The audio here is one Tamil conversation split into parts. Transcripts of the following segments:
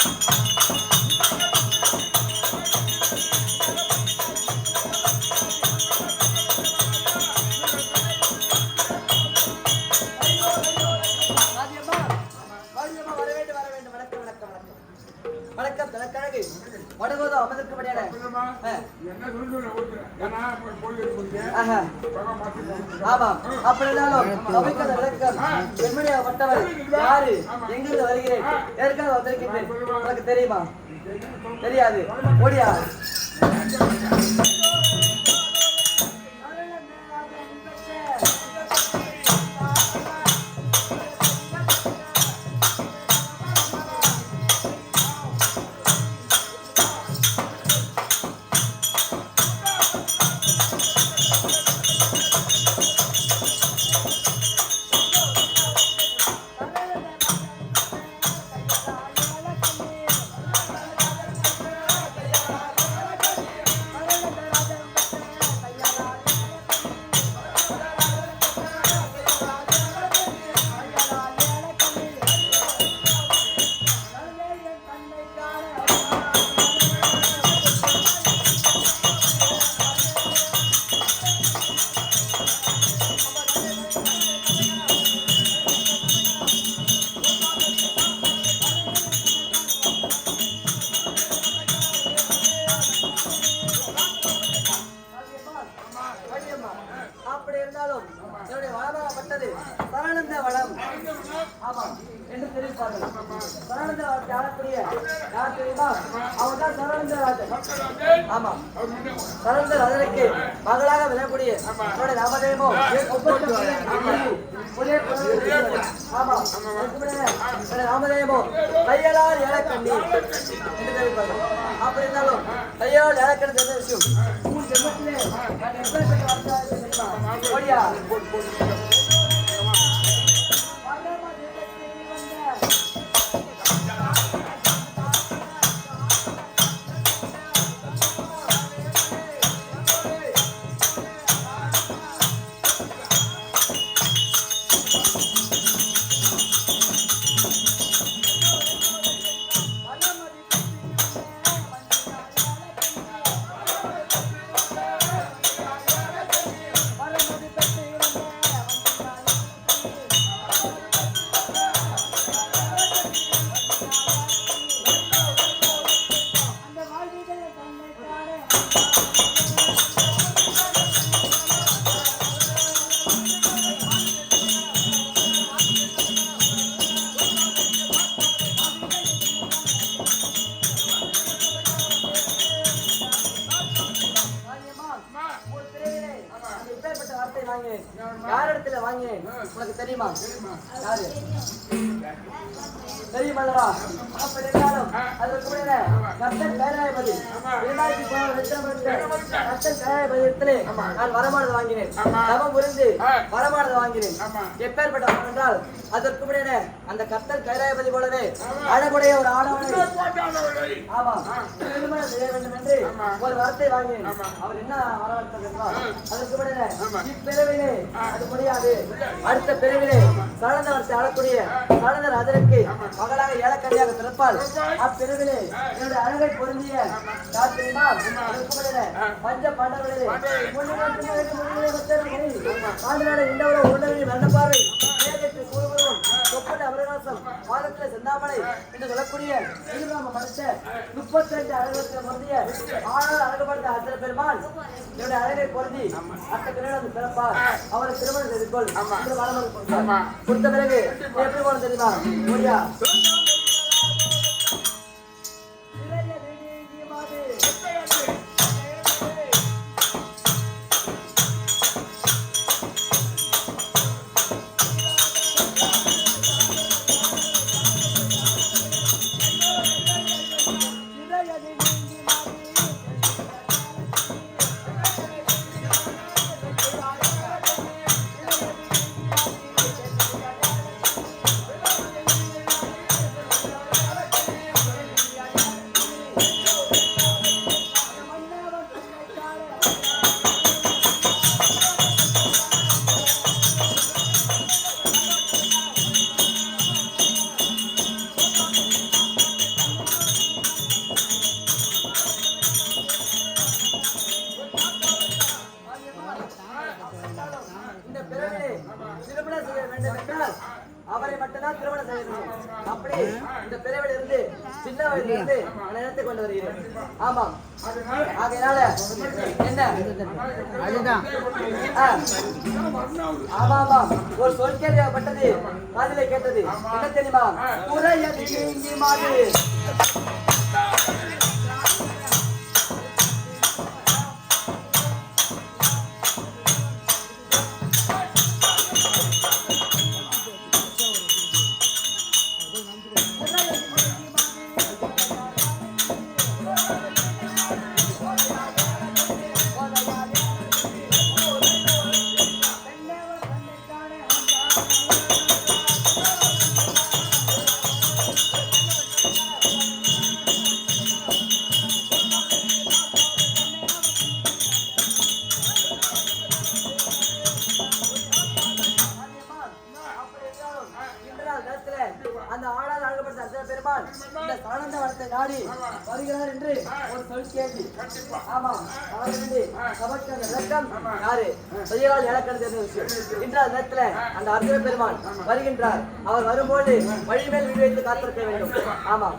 Thank you. ஆமாம். அப்படினாலும் இருந்தாலும் விளக்கம். அந்த பட்டவர் யாரு? எங்கிருந்து வருகிறேன்? ஏற்கனவே வந்திருக்கின்றேன். உனக்கு தெரியுமா? தெரியாது. ஓடியா? வளமாகப்பட்டது சரணந்த வளம். ஆமா என்று தெரிவிப்பார்கள் சரணந்த வளத்தை ஆளக்கூடிய யார் தெரியுமா அவர் தான் சரணந்த ராஜன். ஆமா அவர் சரணந்த ராஜனுக்கு மகளாக விளங்கக்கூடிய அவருடைய நாமதேயமோ ஒப்பற்ற புதிய புதிய ஆமாம் அதுக்கு முன்னே என்னுடைய ஏலக்கண்ணி என்று தெரிவிப்பார்கள் அப்படி இருந்தாலும் கையால் ஏலக்கண்ணி தெரிந்த விஷயம்? மூணு ஜென்மத்திலே நான் எப்பேற்பட்ட வார்த்தையாக தெரியுமா? யார் இடத்துல யாரிடத்துல வாங்கினேன்? உனக்கு தெரியுமா? யாரு? தெரியுமல்லவா? அப்படி இருந்தாலும் அதற்கு முன்னே கர்த்தன் இரண்டாயிரத்தி நான் வரமானது வாங்கினேன். தவம் புரிந்து வரமானது வாங்கினேன். எப்பேற்பட்ட என்றால் அதற்கு முன்னே அந்த கர்த்தன் கைலாயபதி போலவே அழகுடைய ஒரு ஆடவனை ஆமா திருமணம் செய்ய வேண்டும் என்று ஒரு வார்த்தை வாங்கினேன் அவர் என்ன வரவழைத்தார் என்றால் அதற்கு முன்னே இப்பிறவிலே அது முடியாது அடுத்த பிறவிலே சழந்த வரத்தை ஆளக்கூடிய சழந்த ராஜனுக்கு மகளாக ஏழக்கடியாக பிறப்பால் அப்பிறவிலே என்னுடைய அழகை பொருந்திய யார் அதற்கு முன்னே பஞ்ச பாண்டவர்களே பாண்டவரை இண்டவரை உடனே வண்ணப்பாறை பார்வை கூறுவது சொப்பட்ட அவரகாசம் வாரத்தில் செந்தாமலை என்று சொல்லக்கூடிய திருநாம மறைச்ச முப்பத்தஞ்சு அழகத்தில் பொருந்திய ஆனால் அழகுபடுத்த அத்தனை பெருமாள் என்னுடைய அழகை பொருந்தி அத்த பிறகு பிறப்பார். அவரை திருமணம் செய்து கொள் என்று கொடுத்த பிறகு எப்படி போன தெரியுமா? முடியா கொண்டு வருகிறேன் ஆமாம் அதனால என்ன? அதுதான். ஆமா ஆமா. ஒரு சொல் கேள்விப்பட்டது காதிலே கேட்டது. என்ன தெரியுமா? குறையது நீங்கி ஆமாம். அவர் வேண்டி சபைக்கு அந்த விளக்கம் யாரு? செய்யலால் இலக்கணம் தெரிந்த விஷயம். நேரத்துல அந்த அர்ச்சன பெருமாள் வருகின்றார். அவர் வரும்போது வழிமேல் வீடு வைத்து காத்திருக்க வேண்டும். ஆமாம்.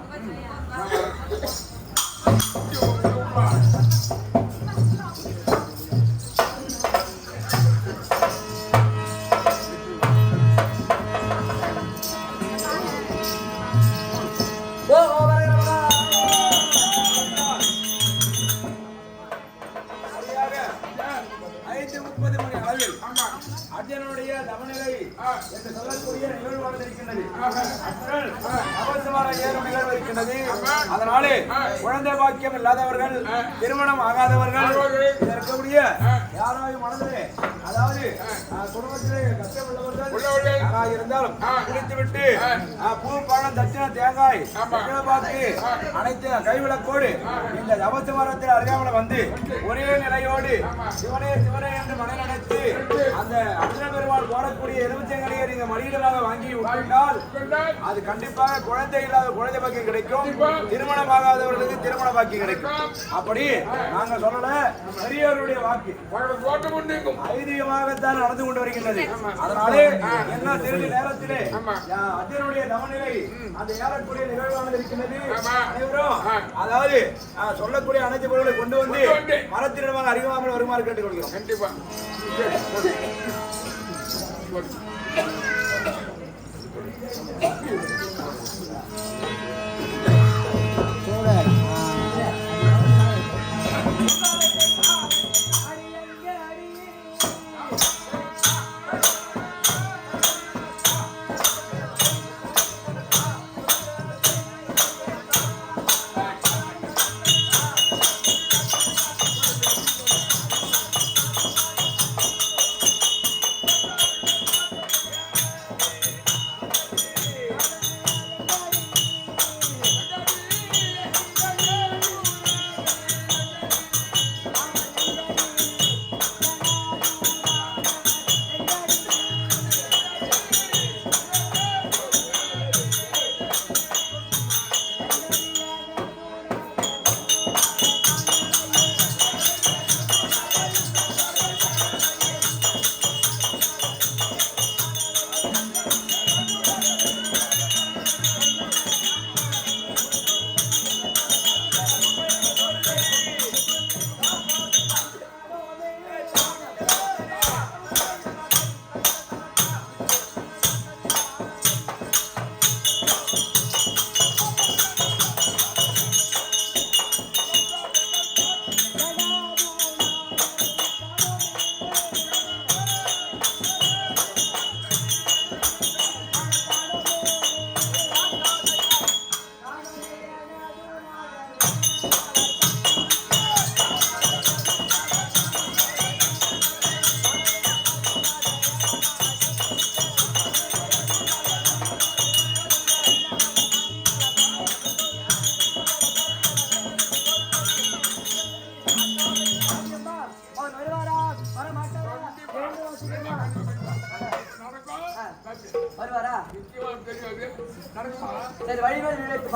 ஏறும் நிகழ்வு இருக்கின்றது அதனாலே குழந்தை பாக்கியம் இல்லாதவர்கள் திருமணம் ஆகாதவர்கள் இருக்கக்கூடிய யாராவது மனதிலே அதாவது குடும்பத்திலே யாராக இருந்தாலும் குடித்துவிட்டு பூ பழம் தட்சிண தேங்காய் பாக்கு அனைத்து கைவிளக்கோடு இந்த தபசு மரத்தில் அருகாமல் வந்து ஒரே நிலையோடு சிவனே சிவனே என்று மனநடைத்து அந்த அர்ஜுன பெருமாள் போடக்கூடிய எலுமிச்சங்கனியை நீங்க மடியிடமாக வாங்கி விட்டுவிட்டால் அது கண்டிப்பாக குழந்தை இல்லாத குழந்தை பாக்கியம் கிடைக்கும். திருமணம் ஆகாதவர்களுக்கு திருமண பாக்கியம் கிடைக்கும். அப்படி நாங்க சொல்லல பெரியவருடைய வாக்கு. உங்களுக்கு ஐதீகமாகத்தான் நடந்து கொண்டு வருகின்றது. அதனாலே என்ன சிறிது நேரத்திலே யா- அர்ஜுனுடைய நவநிலை அந்த ஏறக்கூடிய நிகழ்வானது இருக்கின்றது. அனைவரும் அதாவது சொல்லக்கூடிய அனைத்து பொருட்களை கொண்டு வந்து. மரத்தினிடமாக அறிவாமல் வருமாறு கேட்டுக்கொள்கிறோம். கண்டிப்பா. அவன் வருவாரா? சரி வழிமேல் வீடு வைத்து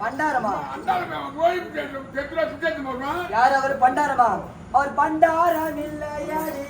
பண்டாரமா? யார் அவர் பண்டாரமா? அவர் பண்டாரம் இல்லையடி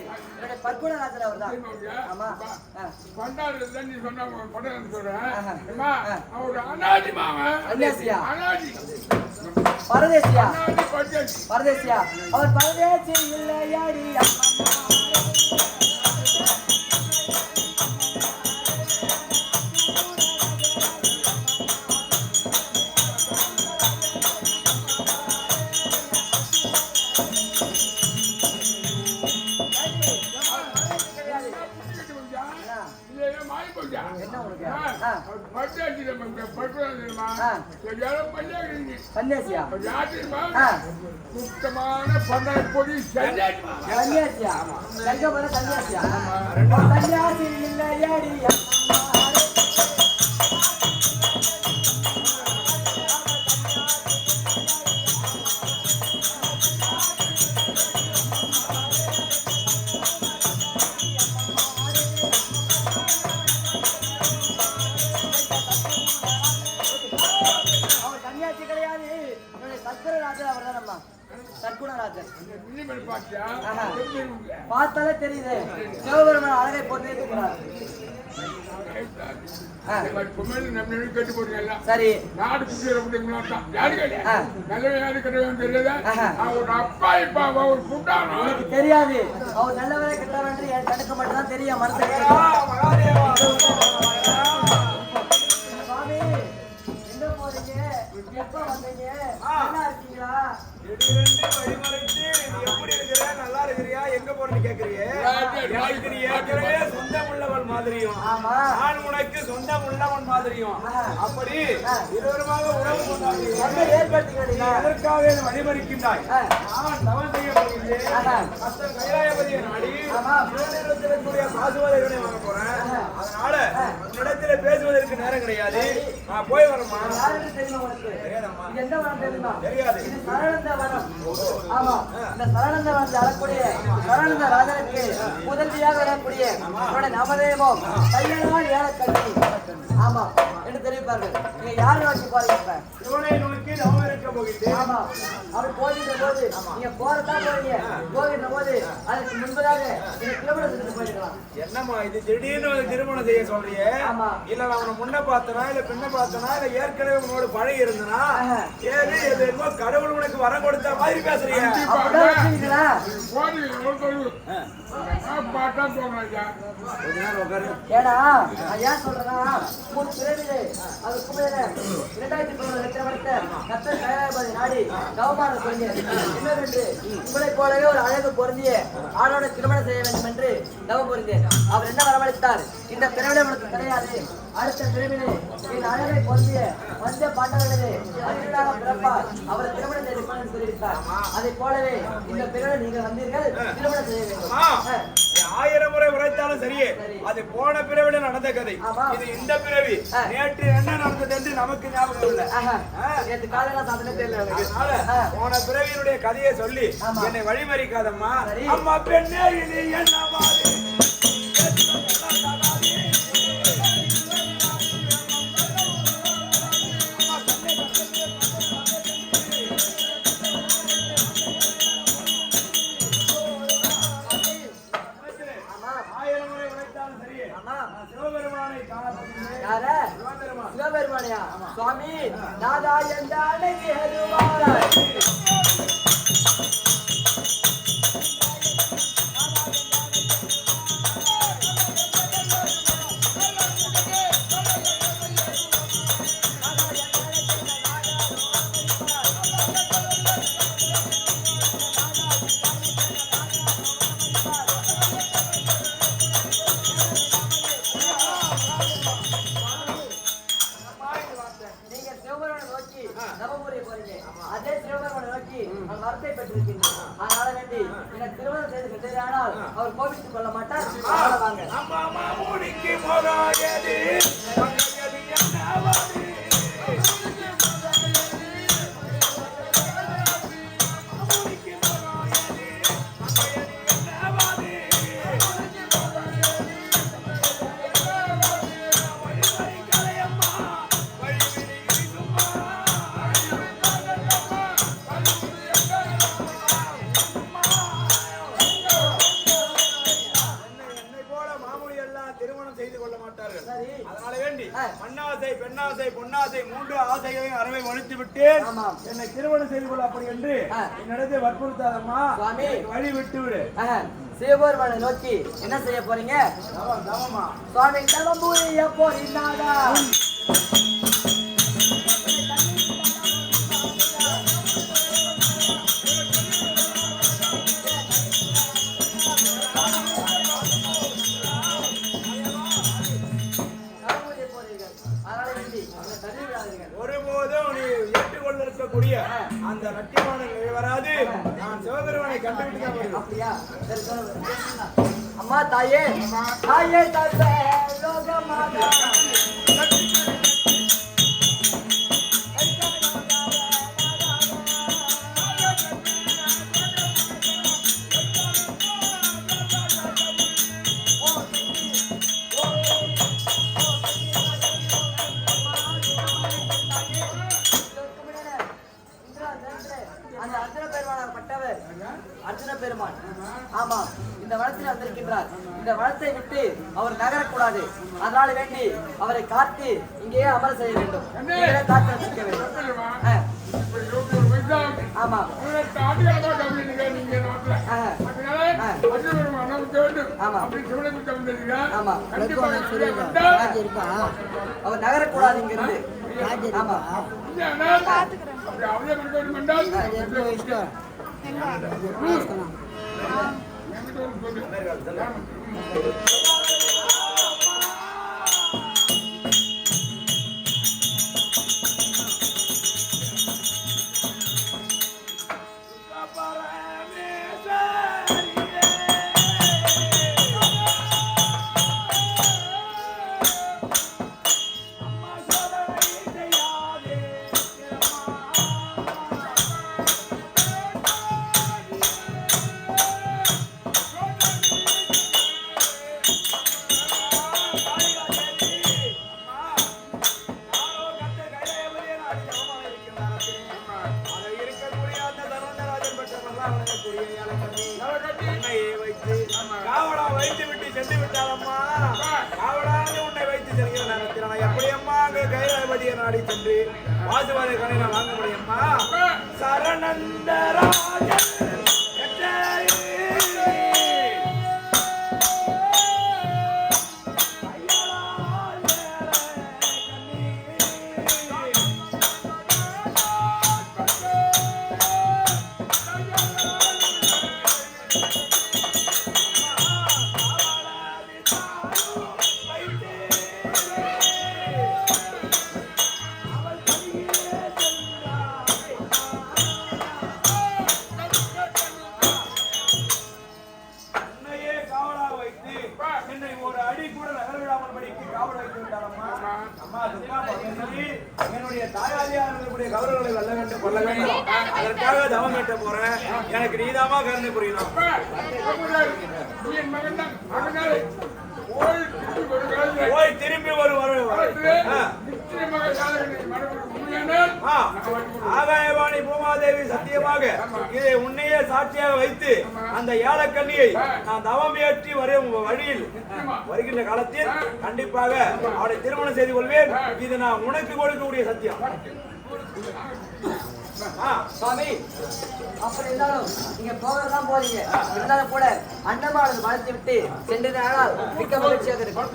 என்னுடைய பற்குணராஜர் அவர் தான் ஆமா. பண்டாரு நீ சொன்ன பண்டாரு சொல்றேன். அம்மா, அவர் அனாதி மாவன்? அனாதி. பரதேசியா? பரதேசியா? அவர் பரதேசி இல்லையாடி இல்லையா சன்னியாசியா. சுத்தமான சன்னியாசி மாவன். சன்னியாசியா? சன்னியாசியா? சன்னியாசி இல்லையாடி அம்மாளே. பார்த்தாலே தெரியுது. சிவபெருமான் அழகை போட்டே இருக்கிறார் சரி. நாடு தெரியாது. அவர் நல்லவரே கெட்டவர் என்று என் கணக்கு மட்டும் தான் தெரியும் மனசுக்கு சொந்தம் உள்ளவன் மாதிரியும் அப்படி இருவருமாக உறவு எதற்காக என்னை வழிமறிக்கின்றாய் ஆ. நான் தவம் செய்ய போகிறேன் ஆஹா. அத்தன் கைலாயபதியை நாடி பாசுவதைகளை வாங்க போறேன் அதனால உன்னிடத்துல பேசுவதற்கு நேரம் கிடையாது. நான் போய் வரமா யாருக்கு தெரியுமா உனக்கு? தெரியாதம்மா. தெரியாது. இது சரளந்த வனம் ஆமா. இந்த வரக்கூடிய சரளந்த ராஜனுக்கு முதன்மையாக வரக்கூடிய அவருடைய நாமதேவம் கையனால் ஏழக்கண்ணி ஆமா. என்று தெரிவிப்பார்கள். நீங்க யாரை நோக்கி போறீங்க இப்ப? சிவனை நோக்கி இருக்க ஆமா. அவர் போகின்ற போது நீங்க போறதான் போறீங்க. போகின்ற போது அதுக்கு முன்பதாக நீங்க திருமணம் செஞ்சு போயிருக்கலாம் என்னம்மா இது திடீர்னு வந்து திருமணம் செய்ய. இல்ல நான் அவனை முன்ன பார்த்தனா இல்ல பின்ன பார்த்தனா இல்ல ஏற்கனவே உன்னோட பழகி இருந்தனா. ஏது இது என்னமோ கடவுள் உனக்கு வரம் கொடுத்த மாதிரி பேசுறீங்க. ஒரு ஏடா நான் ஏன் சொல்றேன்னா மூணு பிறவிலே அது குமையில இரண்டாயிரத்தி பதினொன்று லட்சம் கத்தர் கைலாயபதி நாடி கவமான சொல்லி இன்னும் ரெண்டு உங்களை போலவே ஒரு அழகு பொருந்திய ஆணோட திருமணம் செய்ய வேண்டும் என்று தவம் புரிந்தேன் அவர் என்ன வரவழைத்தார்? இந்த பிறவிலே உனக்கு கிடையாது. அடுத்த பிறவிலே என் அழகை பொருந்திய வந்த பாண்டவர்களே அருளாக பிறப்பார். அவர் திருமணம் செய்து என்று சொல்லியிருக்கார் அதை போலவே இந்த பிறவிலே நீங்கள் வந்தீர்கள் திருமணம் செய்ய வேண்டும். ஆயிரம் முறை உரைத்தாலும் சரியே. அது போன பிறவில நடந்த கதை. இது இந்த பிறவி. நேற்று என்ன நடந்தது என்று நமக்கு ஞாபகம் இல்லை. போன பிறவியினுடைய கதையை சொல்லி. என்னை வழிமறிக்காதம்மா. அம்மா பெண்ணே என்ன சரியே ஆமா. நான் சிவபெருமானை காண போகிறேன். யாரு? சிவபெருமான். சிவபெருமானியா? சுவாமி நாதா. Alright! சுவாமி. எனக்கு வழி விட்டு விடு. சிவபெருமானை நோக்கி என்ன செய்ய போறீங்க? தவம் தவமா. சுவாமி நவம்பூரிய போறீங்களா அப்படியா சரி சொல்லுங்க அம்மா தாயே தாயே தந்தை லோகமாதா இந்த வளத்தை விட்டு அவர் நகரக்கூடாது. அதனால வேண்டி அவரை காத்து இங்கேயே அமர செய்ய வேண்டும். காத்து வச்சிருக்க வேண்டும். ஆமா. அவர் நகரக்கூடாது இங்க இருந்து ஆமா. இல்ல, ஆனால் அப்படி எப்படி கைலாபதியை நாடி சென்று வாசுவாதை கணை நான் வாங்க முடியுமா? சரணந்தராஜன் காவல் வைத்து விட்டாரம்மா அம்மா துர்கா பகவதி என்னுடைய தாயாதியாக இருக்கக்கூடிய கௌரவங்களை வெல்ல வேண்டும் கொள்ள வேண்டும் அதற்காக தவம் கட்ட போறேன் எனக்கு நீதாமா கருணை புரியணும் போய் திரும்பி ஒரு வர ஆகாயவாணி பூமாதேவி சத்தியமாக இதை உன்னையே சாட்சியாக வைத்து அந்த ஏலக்கண்ணியை நான் தவம் ஏற்றி வரும் வழியில் வருகின்ற காலத்தில் கண்டிப்பாக அவளை திருமணம் செய்து கொள்வேன். இது நான் உனக்கு கொடுக்கக்கூடிய சத்தியம். ஆ, சுவாமி அப்படி இருந்தாலும் நீங்க போகலாம் போறீங்க. இருந்தாலும் கூட அண்டமானது வளர்த்து விட்டு சென்றதனால் மிக்க மகிழ்ச்சியாக இருக்கும்.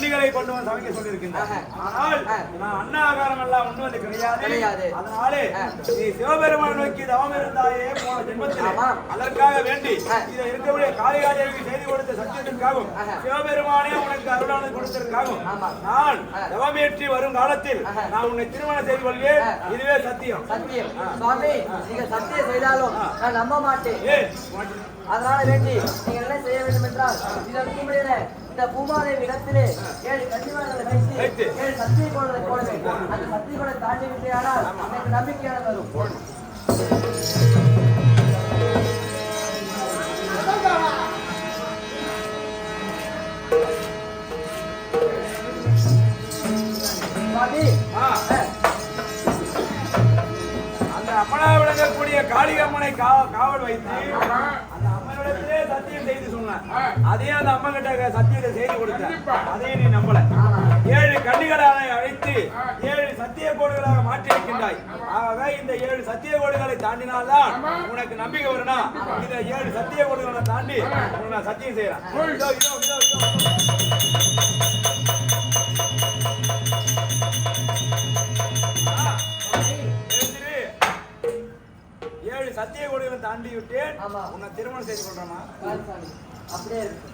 கன்னிகளை கொண்டு வந்து சமைக்க சொல்லியிருக்கின்றார். ஆனால். நான் அன்ன ஆகாரம் எல்லாம் உண்ணுவது கிடையாது கிடையாது. அதனாலே. நீ சிவபெருமான் நோக்கி தவம் இருந்தாயே போன ஜென்மத்தில். அதற்காக வேண்டி. இதை இருக்கக்கூடிய காளிகாதேவிக்கு செய்தி கொடுத்த சத்தியத்திற்காகவும். சிவபெருமானே உனக்கு அருளானது கொடுத்திருக்காகவும் ஆமா. நான். தவமேற்றி வரும் காலத்தில். நான் உன்னை திருமணம் செய்து கொள்வேன். இதுவே சத்தியம் சத்தியம் சுவாமி நீங்க சத்தியம் செய்தாலும் நான் நம்ப மாட்டேன் அதனால வேண்டி நீங்க என்ன செய்ய வேண்டும் என்றால் இதற்கு முடியல இந்த பூமாதேவி இடத்திலே ஏழு கன்னிமார்களை வைத்து. ஏழு சத்திய கோடலை போட வேண்டும் அந்த சத்திய கோடை தாண்டி விட்டேயானால் எனக்கு நம்பிக்கையான வரும். அந்த அம்மனா விளங்கக்கூடிய காளிகம்மனை கா- காவல் வைத்து சத்தியம் செய்து சொன்னான் அதே அந்த அம்மன் கிட்ட சத்தியத்தை செய்து கொடுத்த அதையும் நீ நம்பல. ஏழு கன்னிகளாக அழைத்து ஏழு சத்திய கோடுகளாக மாற்றி இருக்கின்றாய் ஆகவே இந்த ஏழு சத்திய கோடுகளை தாண்டினால்தான் உனக்கு நம்பிக்கை வருனா இந்த ஏழு சத்திய கோடுகளை தாண்டி உனக்கு நான் சத்தியம் செய்யறேன். சத்திய கோடுகளை தாண்டி விட்டேன். உன்னை திருமணம் செய்து கொள்றேமா அப்படியே இருக்கு.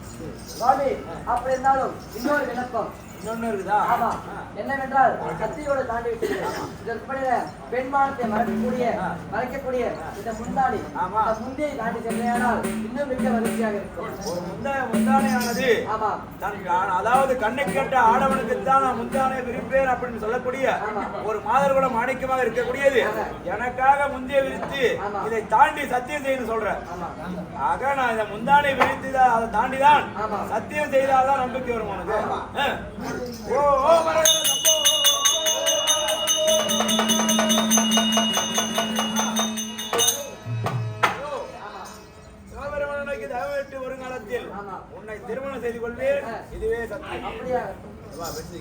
அப்படி இருந்தாலும் இன்னொரு விண்ணப்பம். இன்னொன்னு இருக்குதா? ஆமா. என்னவென்றால் சத்தியோட தாண்டி இதற்குடைய பெண்மானத்தை மறைக்கக்கூடிய மறைக்கக்கூடிய இந்த முந்தாடி ஆமா. முந்தியை தாண்டி சென்றேனால் இன்னும் மிக்க மகிழ்ச்சியாக இருக்கும். ஒரு முந்த முந்தானையானது ஆமா. தன் கா- அதாவது கண்ணை கேட்ட ஆடவனுக்கு தான் நான் முந்தானை விரிப்பேன் அப்படின்னு சொல்லக்கூடிய. ஒரு மாதர்குல மாணிக்கமாக இருக்கக்கூடியது. எனக்காக முந்திய விரித்து. இதை தாண்டி சத்தியம் செய்து சொல்றேன். ஆமா. ஆக நான் இந்த முந்தானை விரித்து அதை தாண்டி தான் ஆமா. சத்தியம் செய்தால்தான் நம்பிக்கை வரும் உனக்கு ஓ வருங்காலத்தில் ஆமா. உன்னை திருமணம் செய்து கொள்வேன் இதுவே சத்தியம் அப்படியா வா, வெற்றி.